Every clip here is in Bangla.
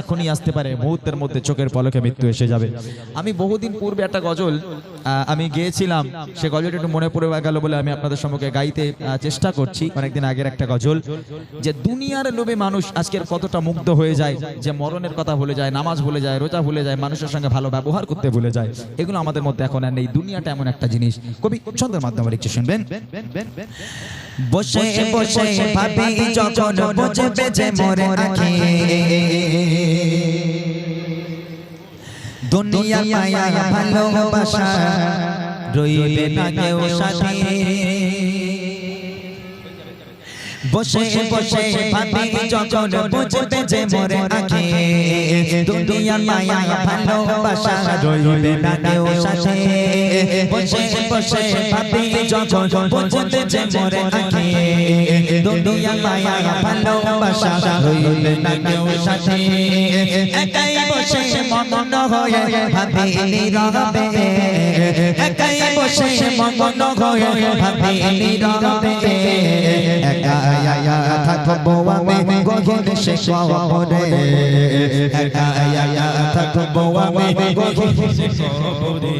এখনই আসতে পারে, মুহূর্তের মধ্যে চোখের পলকে মৃত্যু এসে যাবে। আমি বহুদিন পূর্বে একটা গজল আমি গেয়েছিলাম, সে গজলটা একটু মনে পড়ে গেল বলে আমি আপনাদের সম্মুখে গাইতে চেষ্টা করছি, অনেকদিন আগের একটা গজল, যে দুনিয়ার লোভে মানুষ আজকের কতটা মুগ্ধ হয়ে যায়, যে মরণের কথা ভুলে যায়, নামাজ ভুলে যায়, রোজা ভুলে যায়, মানুষের সঙ্গে ভালো ব্যবহার করতে ভুলে যায়, এগুলো আমাদের মধ্যে এখন আর নেই, দুনিয়াটা এমন একটা জিনিস। কবি, ছন্দের মাধ্যমে লিখছে, শুনবেন? বসে বসে ভাবি যখন বুঝবে যে মরে আখি। দুনিয়া মায়া ভালোবাসা রইবে না কেউ সাথী। বসে বসে ভাবি যখন বুঝবে যে মোরে আখি দুনিয়া মায়া ভালোবাসা। রইবে না কেউ সাথী বসে বসে ভাবি যখন বুঝবে যে মোরে আখি দুনিয়া মায়া ভালোবাসা। রইবে না কেউ সাথী একাই বসে মগ্ন হয়ে ভাবি নীরবে একাই বসে মগ্ন হয়ে ভাবি নীরবে একা আয়া থাকব আমি গগন সে কবরে একা আয়া থাকব আমি গগন সে কবরে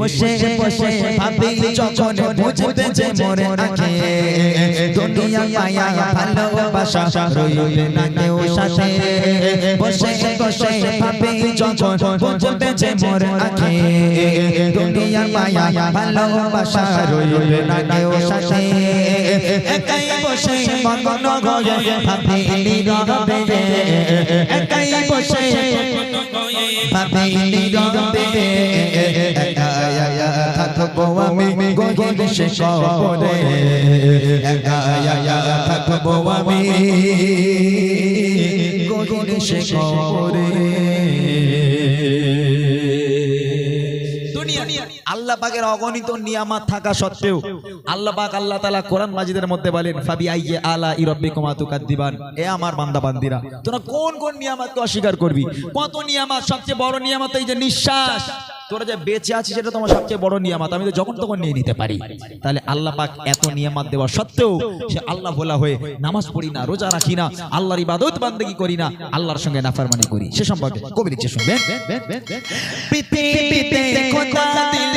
বসে বসে ভাবি যখন বুঝবে যে মোরে আখে দুনিয়া মায়া ভালোবাসা রইবে না কেউ সাথে। বসে বসে ভাবি যখন বুঝবে যে মোরে আখে দুনিয়া মায়া ভালোবাসা রইবে না কেউ সাথে একাই বসে মগ্ন হয়ে ভাবি নীরবে একাই বসে ভাবি নীরবে একা আয়া থাকব আমি গগন সে কবরে একা থাকব আমি গগন সে কবরে আল্লাহ পাকের অগণিত নিয়ামত থাকা সত্ত্বেও আল্লাহ পাক আল্লাহ তালা কোরআন মাজিদের মধ্যে বলেন, ফাবি আইয়ে আলা ইরাব্বিকুমা দিবান এ আমার বান্দা বান্দিরা তোরা কোন কোন নিয়ামতকে অস্বীকার করবি? কত নিয়ামত? সবচেয়ে বড় নিয়ামত এই যে নিঃশ্বাস। তোরা যে বেঁচে আছিস সেটা তোমার সবচেয়ে বড় নিয়ামত, আমি তো যখন তখন নিয়ে নিতে পারি। তাহলে আল্লাহ পাক এত নিয়ামত দেওয়া সত্ত্বেও সে আল্লাহ বলা হয়ে নামাজ পড়ি না, রোজা রাখি না, আল্লাহর ইবাদত বান্দেগি করি না, আল্লাহর সঙ্গে নাফরমানি করি। সে সম্পর্কে কবি লিখছে, শুনবেন? পৃথিবীতে খোদা দিল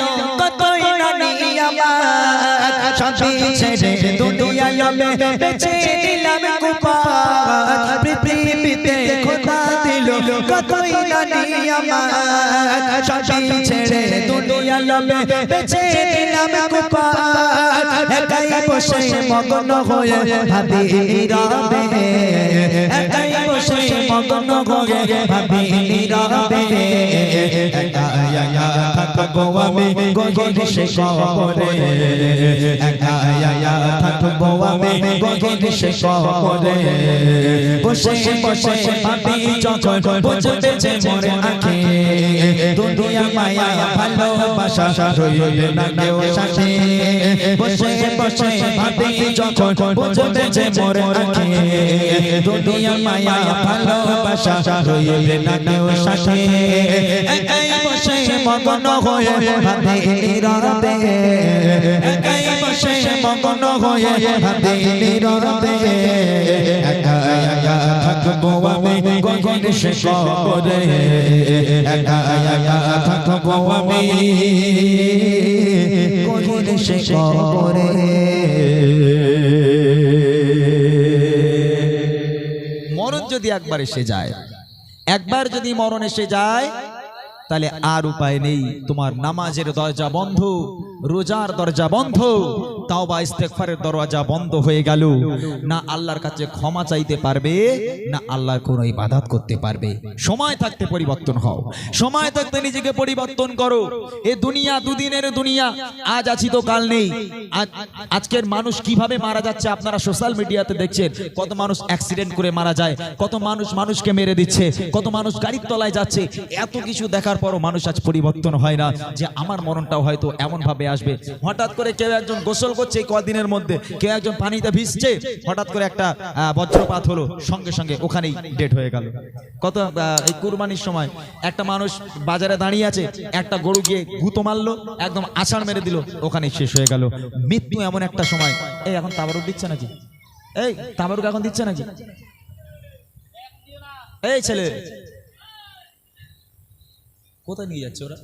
দিল, কতই না আমি বেঁচে নিলাম কুপাত। একাই বসে মগ্ন হয়ে ভাবি নীরবে। একাই বসে মগ্ন হয়ে ভাবি নীরবে। থাকব আমি গগন সে কবরে। একা আয়া থাকব আমি গগন সে কবরে। বসে বসে ভাবি যখন বুঝবে যে মোরে আখে। দুনিয়া মায়া ভালোবাসা রইবে না কেউ সাথে। বসে বসে ভাবি যখন বুঝবে যে মোরে আখে। দুনিয়া মায়া ভালোবাসা রইবে না কেউ সাথে। মগ্ন হয়ে একাই বসে হয়ে মরণ যদি একবার এসে যায়, একবার যদি মরণ এসে যায় তাহলে আর উপায় নেই। তোমার নামাজের দরজা বন্ধ রোজার দরজা বন্ধ তাওবা ইস্তেগফারের দরজা বন্ধ হয়ে গেল। না আল্লাহর কাছে ক্ষমা চাইতে পারবে, না আল্লাহর কোনো ইবাদত করতে পারবে। সময় থাকতে পরিবর্তন হও। সময় থাকতে নিজেকে পরিবর্তন করো। এ দুনিয়া দুদিনের দুনিয়া, আজ আছি তো কাল নেই। আজকের মানুষ কীভাবে মারা যাচ্ছে আপনারা সোশ্যাল মিডিয়াতে দেখছেন। কত মানুষ অ্যাক্সিডেন্ট করে মারা যায়, কত মানুষ মানুষকে মেরে দিচ্ছে, কত মানুষ গাড়ির তলায় যাচ্ছে। এত কিছু দেখার পরও মানুষ আজ পরিবর্তন হয় না যে আমার মরণটাও হয়তো এমন ভাবে আসবে। হঠাৎ করে কেউ একজন গোসল করছে এই কদিনের মধ্যে। কেউ একজন পানিতে ভিজছে, হঠাৎ করে একটা বজ্রপাত হলো, সঙ্গে সঙ্গে ওখানেই ডেট হয়ে গেল। কত এই কুরবানির সময় একটা মানুষ বাজারে দাঁড়িয়ে আছে, একটা গরু গিয়ে গুঁতো মারলো, একদম আছাড় মেরে দিল, ওখানেই শেষ হয়ে গেল। মৃত্যু এমন একটা সময়। এই, এখন তাবারুক দিচ্ছে নাকি? এই, তাবারুক এখন দিচ্ছে নাকি? এই ছেলে। কোথায় নিয়ে যাচ্ছে ওরা?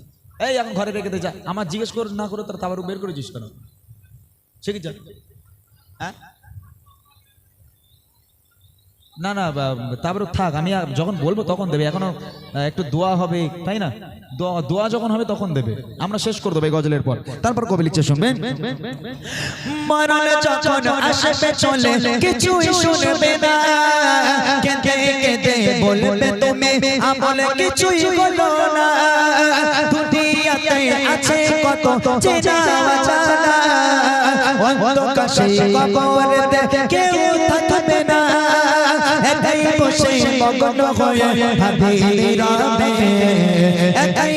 এই, এখন ঘরে রেখে দে, যা। আমার জিজ্ঞেস করে, না করে তার তারপর বের করে করেছিস কেন? সে কি যা হ্যাঁ? না না তারপরে থাক, আমি যখন বলব তখন দেবে, এখনও একটু দোয়া হবে, তাই না? দোয়া যখন হবে তখন দেবে। আমরা শেষ করে দেবো এই গজলের পর। তারপর কবে লিখছে শুনবে। কিছুই আছে কত চেনা জানা অন্ধকার সেই কবরেতে কেউ থাকবে না। একাই বসে মগ্ন হয়ে ভাবি নীরবে একাই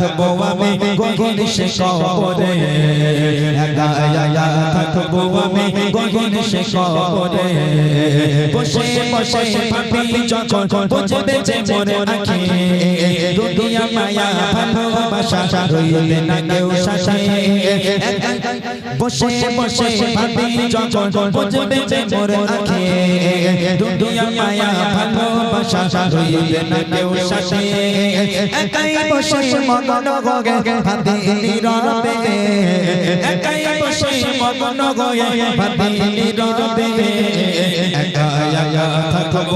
থাকব আমি গগন সে কবরে। একা থাকব আমি গগন সে কবরে। বসে বসে ভাবি যখন বুঝবে যে মোরে আখি দুনিয়া মায়া ভালোবাসা রইলে না কেউ শাসে বসে বসে ভাবি যখন বুঝবে যে মোরে আখি দুনিয়া মায়া ভালোবাসা রইলে না কেউ শাসে একাই বসে মগন গগে ভাবি নীরবে একাই বসে মগন গগে ভাবি নীরবে একা একা থাকব